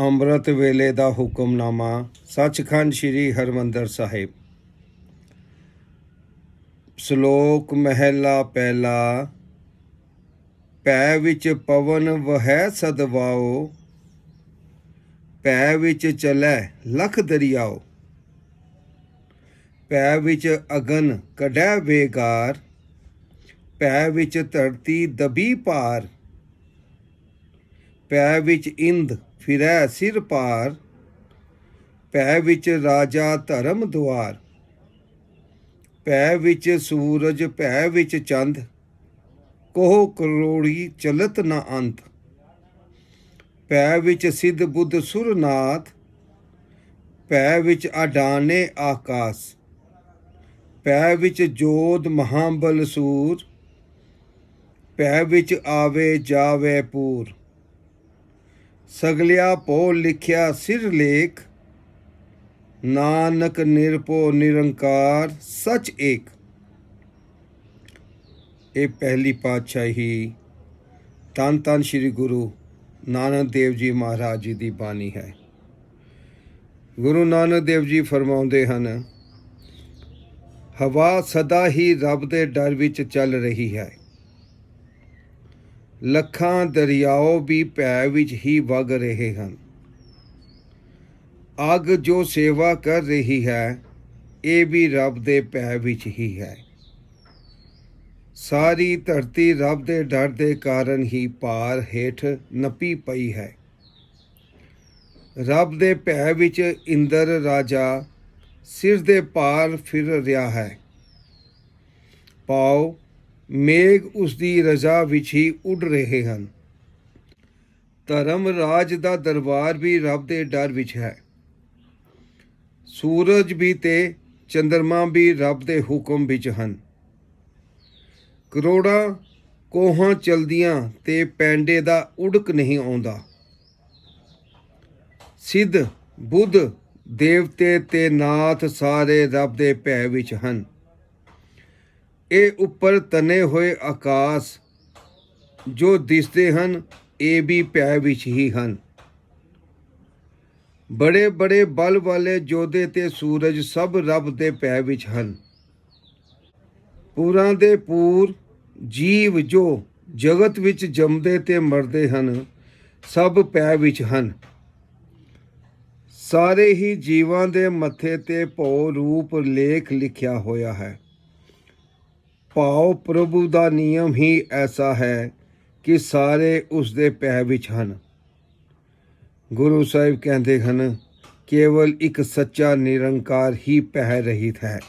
ਅੰਮ੍ਰਿਤ ਵੇਲੇ ਦਾ ਹੁਕਮਨਾਮਾ, ਸੱਚਖੰਡ ਸ੍ਰੀ ਹਰਮੰਦਰ ਸਾਹਿਬ। ਸ਼ਲੋਕ ਮਹਿਲਾ ਪਹਿਲਾ ਪੈ ਵਿੱਚ ਪਵਨ ਵਹਿ ਸਦਵਾਓ ਪੈ ਵਿੱਚ ਚਲੈ ਲਖ ਦਰਿਆਓ। ਪੈ ਵਿੱਚ ਅਗਨ ਕਢੈ ਵੇਗਾਰ ਪੈ ਵਿੱਚ ਧਰਤੀ ਦਬੀ ਪਾਰ ਪੈ ਵਿੱਚ ਇੰਦ ਫਿਰੈ ਸਿਰ ਪਾਰ, ਪੈ ਵਿੱਚ ਰਾਜਾ ਧਰਮ ਦੁਆਰ। ਪੈ ਵਿੱਚ ਸੂਰਜ, ਪੈ ਵਿੱਚ ਚੰਦ, ਕੋਹ ਕਰੋੜੀ ਚਲਤ ਨਾ ਅੰਤ। ਪੈ ਵਿੱਚ ਸਿੱਧ ਬੁੱਧ ਸੁਰਨਾਥ, ਪੈ ਵਿੱਚ ਅਡਾਨੇ ਆਕਾਸ। ਪੈ ਵਿੱਚ ਜੋਧ ਮਹਾਬਲ ਸੂਰ ਪੈ ਵਿੱਚ ਆਵੇ ਜਾਵੇ ਪੂਰ। ਸਗਲਿਆ ਪੋ ਲਿਖਿਆ ਸਿਰ ਲੇਖ, ਨਾਨਕ ਨਿਰਪੋ ਨਿਰੰਕਾਰ ਸਚ ਏਕ। ਇਹ ਪਹਿਲੀ ਪਾਤਸ਼ਾਹੀ ਤਨ ਤਨ ਸ੍ਰੀ ਗੁਰੂ ਨਾਨਕ ਦੇਵ ਜੀ ਮਹਾਰਾਜ ਜੀ ਦੀ ਬਾਣੀ ਹੈ। ਗੁਰੂ ਨਾਨਕ ਦੇਵ ਜੀ ਫਰਮਾਉਂਦੇ ਹਨ, ਹਵਾ ਸਦਾ ਹੀ ਰੱਬ ਦੇ ਡਰ ਵਿੱਚ ਚੱਲ ਰਹੀ ਹੈ। ਲੱਖਾਂ ਦਰਿਆਓ ਵੀ ਭੈ ਵਿੱਚ ਹੀ ਵਗ ਰਹੇ ਹਨ। ਅੱਗ ਜੋ ਸੇਵਾ ਕਰ ਰਹੀ ਹੈ, ਇਹ ਵੀ ਰੱਬ ਦੇ ਭੈ ਵਿੱਚ ਹੀ ਹੈ। ਸਾਰੀ ਧਰਤੀ ਰੱਬ ਦੇ ਡਰ ਦੇ ਕਾਰਨ ਹੀ ਪਾਰ ਹੇਠ ਨਪੀ ਪਈ ਹੈ। ਰੱਬ ਦੇ ਭੈ ਵਿੱਚ ਇੰਦਰ ਰਾਜਾ ਸਿਰ ਦੇ ਪਾਰ ਫਿਰ ਰਿਹਾ ਹੈ। ਪਾਓ ਮੇਘ ਉਸ ਦੀ ਰਜ਼ਾ ਵਿੱਚ ਹੀ ਉੱਡ ਰਹੇ ਹਨ। ਧਰਮ ਰਾਜ ਦਾ ਦਰਬਾਰ ਵੀ ਰੱਬ ਦੇ ਡਰ ਵਿੱਚ ਹੈ। ਸੂਰਜ ਵੀ ਤੇ ਚੰਦਰਮਾ ਵੀ ਰੱਬ ਦੇ ਹੁਕਮ ਵਿੱਚ ਹਨ। ਕਰੋੜਾਂ ਕੋਹਾਂ ਚਲਦੀਆਂ ਤੇ ਪੈਂਡੇ ਦਾ ਉੜਕ ਨਹੀਂ ਆਉਂਦਾ। ਸਿੱਧ, ਬੁੱਧ, ਦੇਵਤੇ ਤੇ ਨਾਥ ਸਾਰੇ ਰੱਬ ਦੇ ਭੈ ਵਿੱਚ ਹਨ। ਇਹ ਉੱਪਰ ਤਨੇ ਹੋਏ ਆਕਾਸ਼ ਜੋ ਦਿਸਦੇ ਹਨ, ਇਹ ਵੀ ਭੈ ਵਿੱਚ ਹੀ ਹਨ। ਬੜੇ ਬੜੇ ਬਲ ਵਾਲੇ ਜੋਧੇ ਤੇ ਸੂਰਜ ਸਭ ਰੱਬ ਦੇ ਭੈ ਵਿੱਚ ਹਨ। ਪੂਰਾਂ ਦੇ ਪੂਰ ਜੀਵ ਜੋ ਜਗਤ ਵਿੱਚ ਜੰਮਦੇ ਤੇ ਮਰਦੇ ਹਨ, ਸਭ ਪੈ ਵਿੱਚ ਹਨ। ਸਾਰੇ ਹੀ ਜੀਵਾਂ ਦੇ ਮੱਥੇ ਤੇ ਭਉ ਰੂਪ ਲੇਖ ਲਿਖਿਆ ਹੋਇਆ ਹੈ। ਭਾਉ ਪ੍ਰਭੂ ਦਾ ਨਿਯਮ ਹੀ ਐਸਾ ਹੈ ਕਿ ਸਾਰੇ ਉਸ ਦੇ ਭੈ ਵਿੱਚ ਹਨ। ਗੁਰੂ ਸਾਹਿਬ ਕਹਿੰਦੇ ਹਨ, ਕੇਵਲ ਇੱਕ ਸੱਚਾ ਨਿਰੰਕਾਰ ਹੀ ਭੈ ਰਹਿਤ ਹੈ।